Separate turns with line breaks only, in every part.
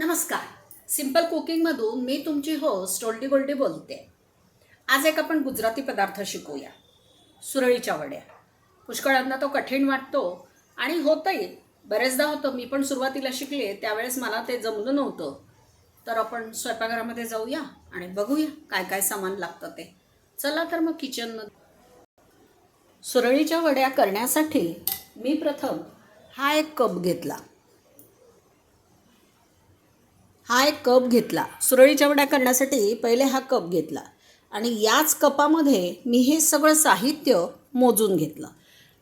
नमस्कार. सिंपल कुकिंगमधून मी तुमची होस्ट ओल्डी गोल्डी बोलते. आज एक आपण गुजराती पदार्थ शिकूया. सुरळीच्या वड्या. पुष्कळांना तो कठीण वाटतो आणि होतंही. बरेचदा होतं मी पण सुरुवातीला शिकले त्यावेळेस मला ते जमलं नव्हतं. तर आपण स्वयंपाकघरामध्ये जाऊया आणि बघूया काय काय सामान लागतं ते. चला तर मग किचनमध्ये सुरळीच्या वड्या करण्यासाठी मी प्रथम हा एक कप घेतला. हा एक कप घेतला. सुरळीच्या वड्या करण्यासाठी पहिले हा कप घेतला. आणि याच कपामध्ये मी हे सगळं साहित्य मोजून घेतलं.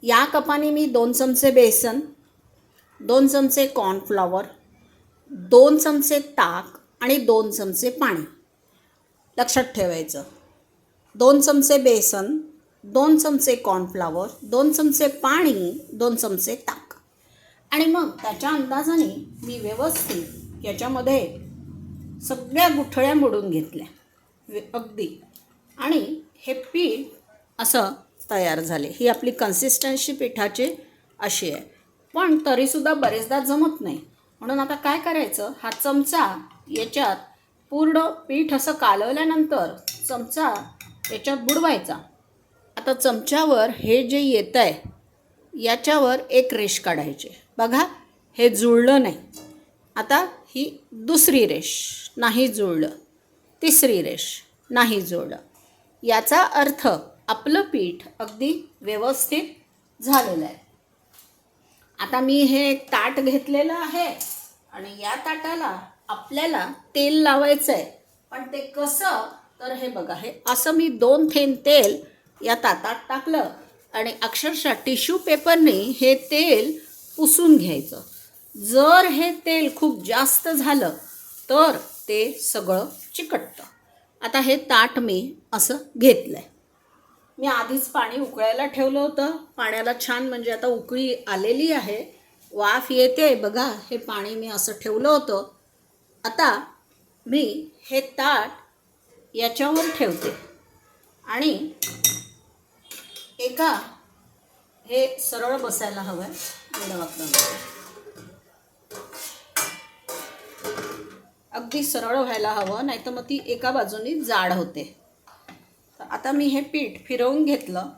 या कपाने मी दोन चमचे बेसन दोन चमचे कॉर्नफ्लॉवर दोन चमचे ताक आणि दोन चमचे पाणी. लक्षात ठेवायचं. दोन चमचे बेसन दोन चमचे कॉर्नफ्लॉवर दोन चमचे पाणी दोन चमचे ताक. आणि मग त्याच्या अंदाजाने मी व्यवस्थित याच्यामध्ये सगळ्या गुठळ्या मोडून घेतल्या. अगदी. आणि हे पीठ असं तयार झाले. ही आपली कन्सिस्टन्सी पिठाची अशी आहे. पण तरीसुद्धा बरेचदा जमत नाही. म्हणून आता काय करायचं? हा चमचा याच्यात पूर्ण पीठ असं कालवल्यानंतर चमचा याच्यात बुडवायचा. आता चमच्यावर हे जे येतं आहे याच्यावर एक रेष काढायचे. बघा हे जुळलं नाही. आता की दुसरी रेष नाही जुळलं. तिसरी रेष नाही जुळलं. याचा अर्थ आपलं पीठ अगदी व्यवस्थित झालेलं आहे. आता मी हे एक ताट घेतलेलं आहे आणि या ताटाला आपल्याला तेल लावायचं आहे पण ते कसं? तर हे बघा हे असं मी दोन थेंब तेल या ताटात टाकलं आणि अक्षरशः टिश्यू पेपरने हे तेल पुसून घ्यायचं. जर हे तेल खूप जास्त झालं तर ते सगळं चिकटतं. आता हे ताट मी असं घेतलं आहे मी आधीच पाणी उकळायला ठेवलं होतं. पाण्याला छान म्हणजे आता उकळी आलेली आहे. वाफ येते बघा हे पाणी मी असं ठेवलं होतं. आता मी हे ताट याच्यावर ठेवते. आणि एका हे सरळ बसायला हवं आहे अगदी सरळ व्हायला हवं नाही तर मग ती एका बाजूनी जाड होते. तर आता मी हे पीठ फिरवून घेतलं.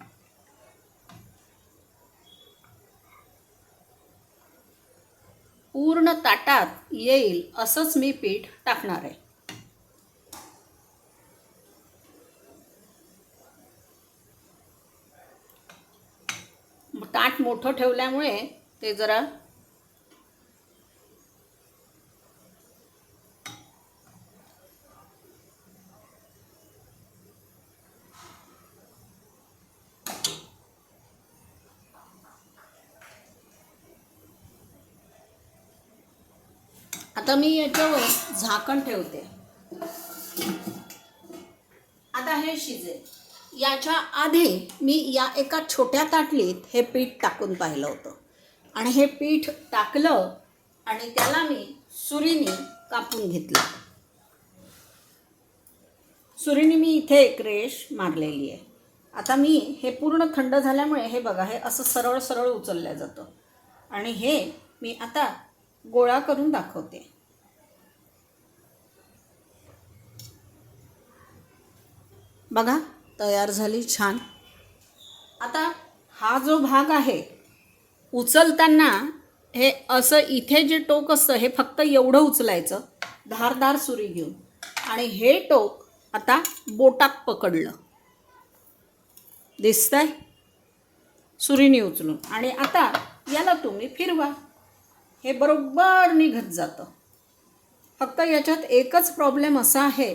पूर्ण ताटात येईल असंच मी पीठ टाकणार आहे. ताट मोठं ठेवल्यामुळे ते जरा आता मी याच्यावर झाकण ठेवते. आता हे शिजेल. याच्या आधी मी या एका छोट्या ताटलीत हे पीठ टाकून पाहिलं होतं. आणि हे पीठ टाकलं आणि त्याला मी सुरीने कापून घेतलं. सुरीने मी इथे एक रेश मारलेली आहे. आता मी हे पूर्ण थंड झाल्यामुळे हे बघा हे असं सरळ सरळ उचललं जातं. आणि हे मी आता गोळा करून दाखवते. बघा तयार झाली छान. आता हा जो भाग आहे उचलताना हे असं इथे जे टोक असतं हे फक्त एवढं उचलायचं. धारदार सुरी घेऊन. आणि हे टोक आता बोटात पकडलं. दिसतंय? सुरीने उचलून. आणि आता याला तुम्ही फिरवा. हे बरोबर निघत जातं. फक्त याच्यात एकच प्रॉब्लेम असा आहे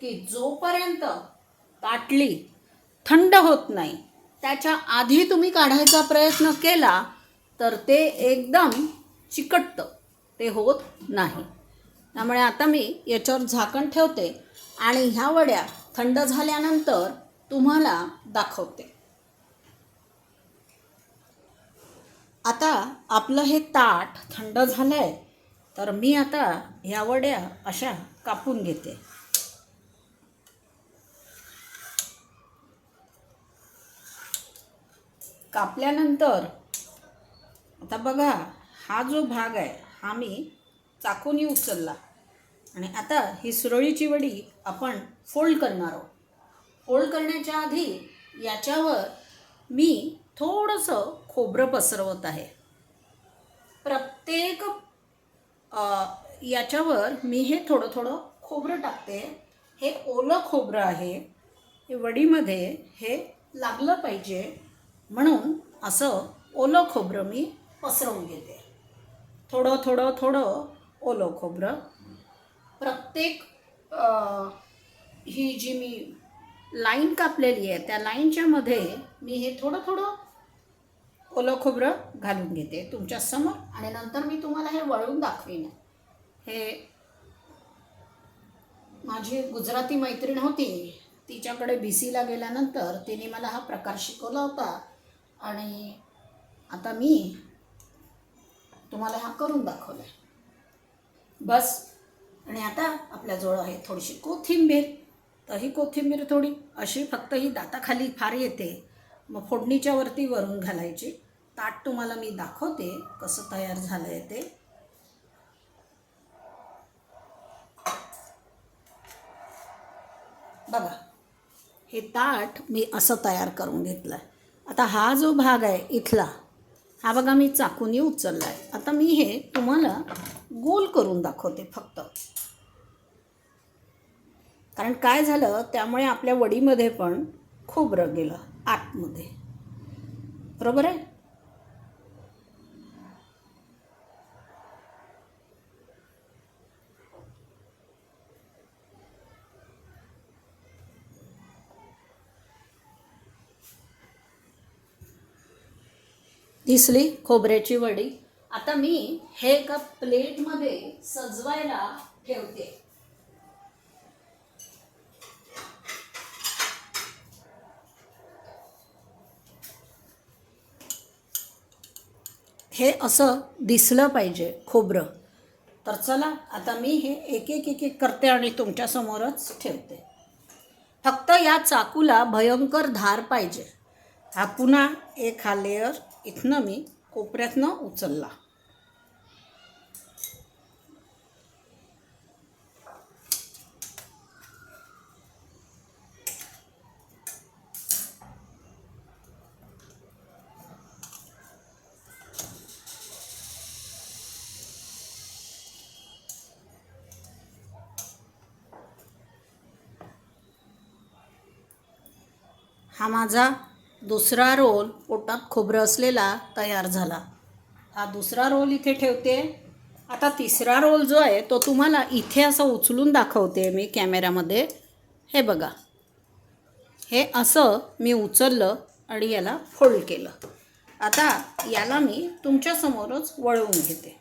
की जोपर्यंत ताटली थंड होत नाही. त्याच्या आधी तुम्ही काढायचा प्रयत्न केला तर ते एकदम चिकटतं. ते होत नाही. त्यामुळे आता मी याच्यावर झाकण ठेवते आणि ह्या वड्या थंड झाल्यानंतर तुम्हाला दाखवते. आता आपलं हे ताट थंड झालं आहे तर मी आता ह्या वड्या अशा कापून घेते. कापल्यानंतर आता बघा हा जो भाग आहे हा मी चाकूनी उचलला. आणि आता ही सुरळीची वडी आपण फोल्ड करणार आहोत. फोल्ड करण्याच्या आधी याच्यावर मी थोडंसं खोबरं पसरवत आहे. प्रत्येक याच्यावर मी हे थोडं थोडं खोबरं टाकते. हे ओलं खोबरं आहे. वडीमध्ये हे लागलं पाहिजे. म्हणून असं ओलं खोबरं मी पसरवून घेते. थोडं थोडं थोडं ओलं खोबरं. प्रत्येक ही जी मी लाईन कापलेली आहे त्या लाईनच्या मध्ये मी हे थोडं थोडं ओलं खोबरं घालून घेते तुमच्यासमोर आणि नंतर मी तुम्हाला हे वळून दाखवीन. हे माझी गुजराती मैत्रीण होती तिच्याकडे बी सीला गेल्यानंतर तिने मला हा प्रकार शिकवला होता. आणि आता मी तुम्हाला हा करून दाखवला आहे बस. आणि आता आपल्याजवळ आहे थोडीशी कोथिंबीर. तर ही कोथिंबीर थोडी अशी फक्त ही दाताखाली फार येते. मग फोडणीच्या वरती वरून घालायची. ताट तुम्हाला मी दाखवते कसं तयार झालं आहे ते. बघा हे ताट मी असं तयार करून घेतलं आहे आता हा जो भाग आहे इथला हा बघा मी चाकूनी उचलला आहे आता मी हे तुम्हाला गोल करून दाखवते फक्त. कारण काय झालं त्यामुळे आपल्या वडीमध्ये पण खोबरं गेलं आतमध्ये. बरोबर आहे? दिसली खोबऱ्याची वडी. आता मी हे एका प्लेटमध्ये सजवायला ठेवते. हे असं दिसलं पाहिजे खोबरं. तर चला आता मी हे एक एक एक एक करते आणि तुमच्यासमोरच ठेवते. फक्त या चाकूला भयंकर धार पाहिजे. हा पुन्हा एक हा लेअर इथनं मी कोपऱ्यातनं उचलला. हा माझा दुसरा रोल पोटात खोबरं असलेला तयार झाला. हा दुसरा रोल इथे ठेवते. आता तिसरा रोल जो आहे तो तुम्हाला इथे असं उचलून दाखवते मी कॅमेऱ्यामध्ये हे बघा. हे असं मी उचललं आणि याला फोल्ड केलं. आता याला मी तुमच्यासमोरच वळवून घेते.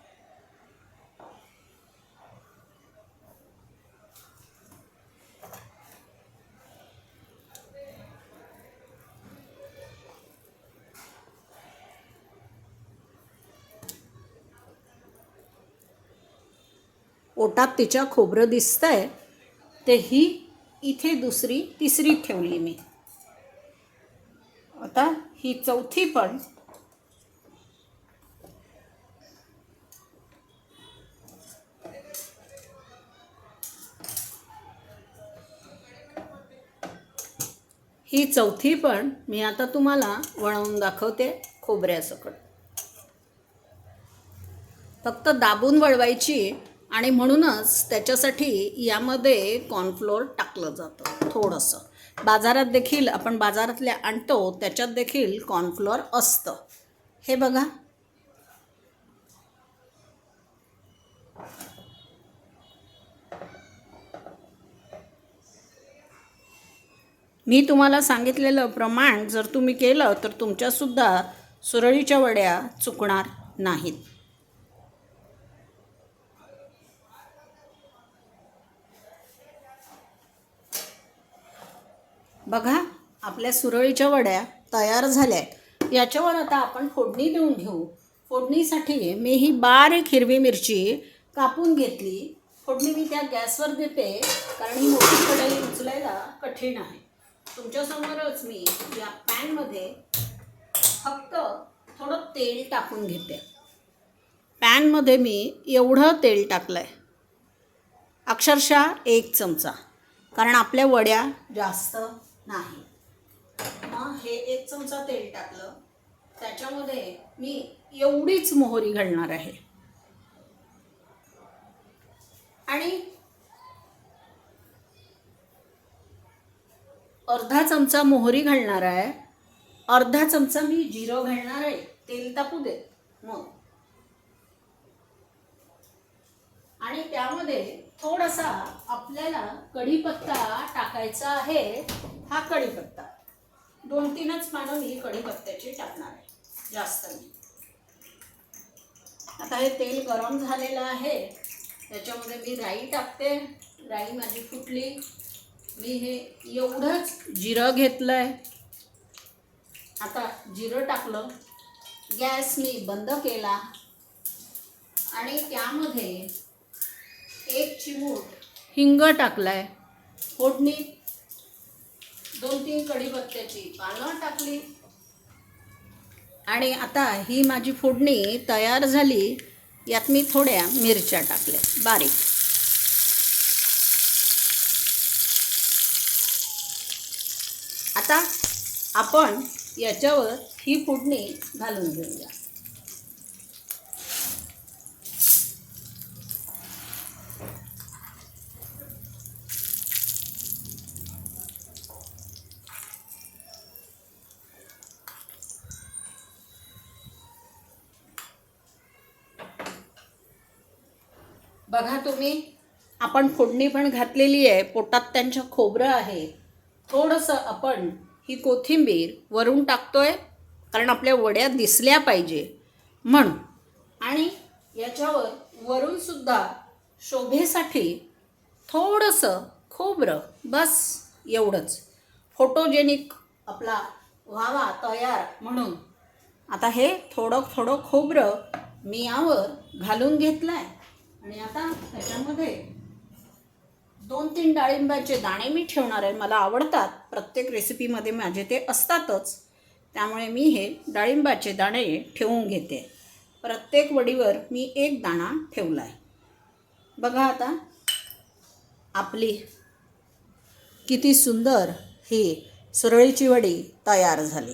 पोटात तिच्या खोबरं दिसतंय ते ही इथे दुसरी तिसरी ठेवली मी. आता ही चौथी पण ही चौथी पण मी आता तुम्हाला वळवून दाखवते खोबऱ्यासकट. फक्त दाबून वळवायची आणि म्हणूनच त्याच्यासाठी यामध्ये कॉर्नफ्लोअर टाकलं जातं थोडंसं. बाजारात देखील आपण बाजारातल्या आणतो त्याच्यात देखील कॉर्नफ्लोअर असतं. हे बघा. मी तुम्हाला सांगितलेलं प्रमाण जर तुम्ही केलं तर तुमच्यासुद्धा सुरळीच्या वड्या चुकणार नाहीत. बघा आपल्या सुरळीच्या वड्या तयार झाल्या आहेत. याच्यावर आता आपण फोडणी देऊन घेऊ. फोडणीसाठी मी ही बारीक हिरवी मिरची कापून घेतली. फोडणी मी त्या गॅसवर देते कारण ही मोठी कढई उचलायला कठीण आहे. तुमच्यासमोरच मी या पॅनमध्ये फक्त थोडं तेल टाकून घेते. पॅनमध्ये मी एवढं तेल टाकलं आहे अक्षरशः एक चमचा. कारण आपल्या वड्या जास्त नाही. मग हे एक चमचा तेल टाकलं. त्याच्यामध्ये मी एवढीच मोहरी घालणार आहे. आणि अर्धा चमचा मोहरी घालणार आहे. अर्धा चमचा मी जिरं घालणार आहे. तेल तापू दे. मग. आणि त्यामध्ये थोडासा आपल्याला कढीपत्ता टाकायचा आहे. हा कढीपत्ता. दोन तीनच पानं मी कढीपत्त्याची टाकणार आहे. जास्त नाही. आता हे तेल गरम झालेलं आहे. त्याच्यामध्ये मी राई टाकते. राई माझी फुटली. मी हे एवढंच जिरं घेतलं आहे आता जिरं टाकलं. गॅस मी बंद केला. आणि त्यामध्ये एक चिमूट. हिंग टाकलाय. फोडणी. दोन तीन कढीपत्त्याची पानं टाकली. आणि आता ही माझी फोडणी तयार झाली. यात मी थोड्या मिरच्या टाकल्या. बारीक. आता आपण याच्यावर ही फोडणी घालून घेऊया बघा तुम्ही आपण फोडणी पण घातलेली आहे पोटात त्यांच्या खोबरं आहे. थोडंसं आपण ही कोथिंबीर वरून टाकतोय कारण आपल्या वड्या दिसल्या पाहिजे म्हणून. आणि याच्यावर वरूनसुद्धा शोभेसाठी थोडंसं खोबरं बस एवढंच. फोटोजेनिक आपला व्हावा तयार म्हणून. आता हे थोडं थोडं खोबरं मी यावर घालून घेतलं आहे आणि आता त्याच्यामध्ये दोन तीन डाळिंबाचे दाणे मी ठेवणार आहे. मला आवडतात. प्रत्येक रेसिपीमध्ये माझे ते असतातच. त्यामुळे मी हे डाळिंबाचे दाणे ठेवून घेते. प्रत्येक वडीवर मी एक दाणा ठेवला आहे बघा आता आपली किती सुंदर ही सुरळीची वडी तयार झाली.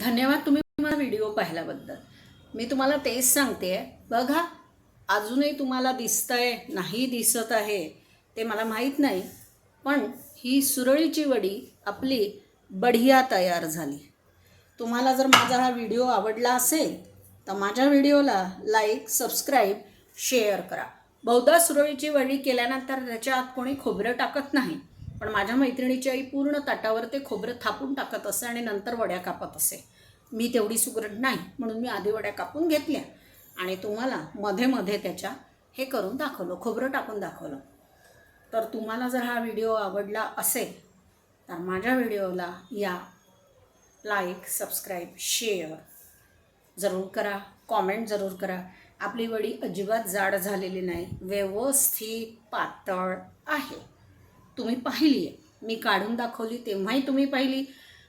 धन्यवाद तुम्ही मला व्हिडिओ पाहिल्याबद्दल. मी तुम्हाला तेच सांगते बघा अजूनही तुम्हाला दिसतंय नाही दिसत आहे ते मला माहीत नाही पण ही सुरळीची वडी आपली बढिया तयार झाली. तुम्हाला जर माझा हा व्हिडिओ आवडला असेल तर माझ्या व्हिडिओला लाईक सबस्क्राईब शेअर करा. बहुधा सुरळीची वडी केल्यानंतर त्याच्या आत कोणी खोबरं टाकत नाही. पण माझ्या मैत्रिणीची आई पूर्ण ताटावर ते खोबरं थापून टाकत असे आणि नंतर वड्या कापत असे. मी तेवढी सुगरट नाही म्हणून मी आधी वड्या कापून घेतल्या आणि तुम्हाला मध्ये मध्ये त्याच्या हे करून दाखवलं खोबरं टाकून दाखवलं. तर तुम्हाला जर हा व्हिडिओ आवडला असेल तर माझ्या व्हिडिओला या लाईक सबस्क्राईब शेअर जरूर करा कॉमेंट जरूर करा. आपली वडी अजिबात जाड झालेली नाही व्यवस्थित पातळ आहे. तुम्ही पाहिली आहे मी काढून दाखवली तेव्हाही तुम्ही पाहिली.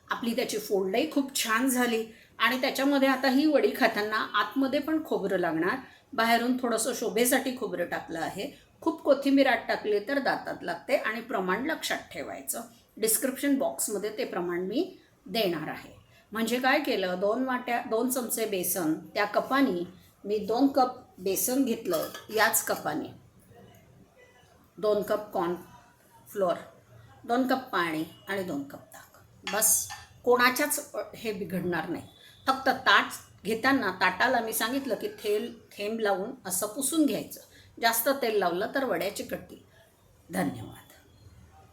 आपली त्याची फोल्डही खूप छान झाली. आणि त्याच्यामध्ये आता ही वडी खाताना आतमध्ये पण खोबरं लागणार. बाहेरून थोडंसं शोभेसाठी खोबरं टाकलं आहे. खूप कोथिंबीर आत टाकली तर दातात लागते आणि प्रमाण लक्षात ठेवायचं. डिस्क्रिप्शन बॉक्समध्ये ते प्रमाण मी देणार आहे. म्हणजे काय केलं दोन वाट्या दोन चमचे बेसन त्या कपानी मी दोन कप बेसन घेतलं याच कपाने. दोन कप कॉर्न फ्लोअर दोन कप पाणी आणि दोन कप ताक. बस. कोणाच्याच हे बिघडणार नाही. फक्त ताट घेताना ताटाला मी सांगितलं की थेल थेंब लावून असं पुसून घ्यायचं. जास्त तेल लावलं तर वड्याची कट्टी. धन्यवाद.